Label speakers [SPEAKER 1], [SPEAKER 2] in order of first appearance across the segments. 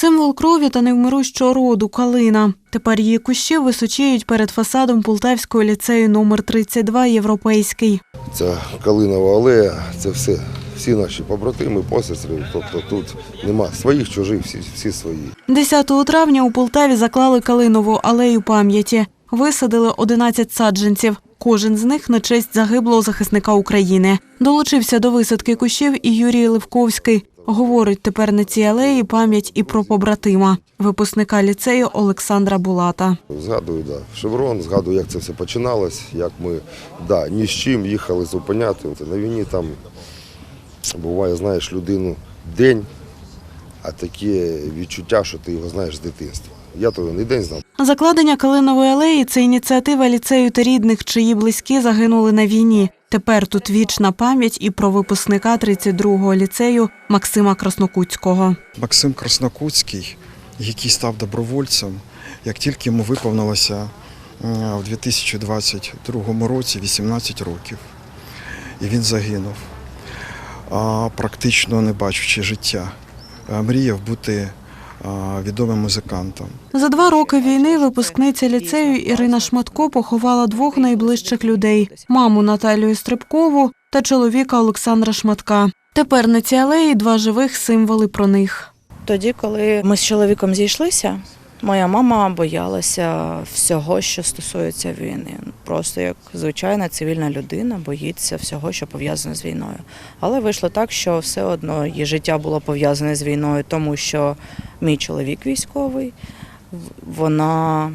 [SPEAKER 1] Символ крові та невмирущого роду калина. Тепер її кущі височіють перед фасадом Полтавського ліцею номер 32 Європейський.
[SPEAKER 2] Ця калинова алея, це все, всі наші побратими, посестри. Тобто тут нема своїх, чужих, всі, всі свої.
[SPEAKER 1] 10 травня у Полтаві заклали калинову алею пам'яті. Висадили 11 саджанців. Кожен з них на честь загиблого захисника України. Долучився до висадки кущів і Юрій Левковський. Говорить, тепер на цій алеї пам'ять і про побратима, випускника ліцею Олександра Булата.
[SPEAKER 2] Згадую, да, шеврон, згадую, як це все починалось, як ми да, ні з чим їхали зупиняти. На війні там буває, знаєш, людину день, а таке відчуття, що ти його знаєш з дитинства. Я того не день знав.
[SPEAKER 1] Закладення калинової алеї це ініціатива ліцею та рідних, чиї близькі загинули на війні. Тепер тут вічна пам'ять і про випускника 32-го ліцею Максима Краснокутського.
[SPEAKER 3] Максим Краснокутський, який став добровольцем, як тільки йому виповнилося е, в 2022 році 18 років, і він загинув, практично не бачучи життя. Е, Мріяв бути відомим музикантом.
[SPEAKER 1] За два роки війни випускниця ліцею Ірина Шматко поховала двох найближчих людей: маму Наталію Стрибкову та чоловіка Олександра Шматка. Тепер на цій алеї два живих символи про них.
[SPEAKER 4] Тоді, коли ми з чоловіком зійшлися, моя мама боялася всього, що стосується війни. Просто як звичайна цивільна людина боїться всього, що пов'язане з війною. Але вийшло так, що все одно її життя було пов'язане з війною, тому що мій чоловік військовий, вона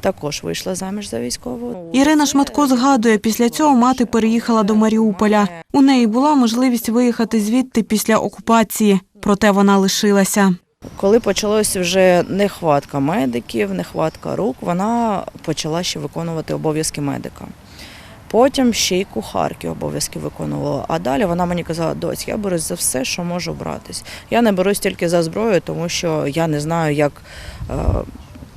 [SPEAKER 4] також вийшла заміж за військового.
[SPEAKER 1] Ірина Шматко згадує, після цього мати переїхала до Маріуполя. У неї була можливість виїхати звідти після окупації, проте вона лишилася.
[SPEAKER 4] Коли почалася вже нехватка медиків, нехватка рук, вона почала ще виконувати обов'язки медика. Потім ще й кухарки обов'язки виконувала. А далі вона мені казала, доць, я берусь за все, що можу братись. Я не берусь тільки за зброю, тому що я не знаю, як, е,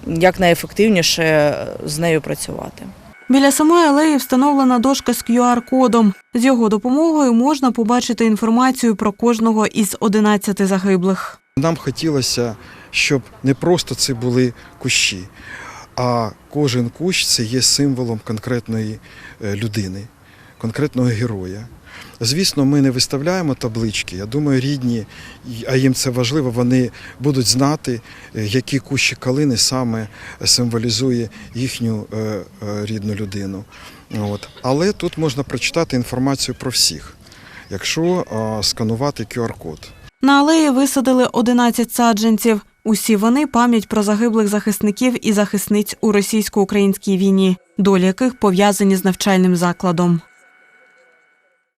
[SPEAKER 4] як найефективніше з нею працювати.
[SPEAKER 1] Біля самої алеї встановлена дошка з QR-кодом. З його допомогою можна побачити інформацію про кожного із 11 загиблих.
[SPEAKER 3] Нам хотілося, щоб не просто це були кущі, а кожен кущ це є символом конкретної е, людини, конкретного героя. Звісно, ми не виставляємо таблички. Я думаю, рідні, а їм це важливо, вони будуть знати, е, які кущі калини саме символізує їхню е, рідну людину. От. Але тут можна прочитати інформацію про всіх, якщо сканувати QR-код.
[SPEAKER 1] На алеї висадили 11 саджанців. Усі вони пам'ять про загиблих захисників і захисниць у російсько-українській війні, долі яких пов'язані з навчальним закладом.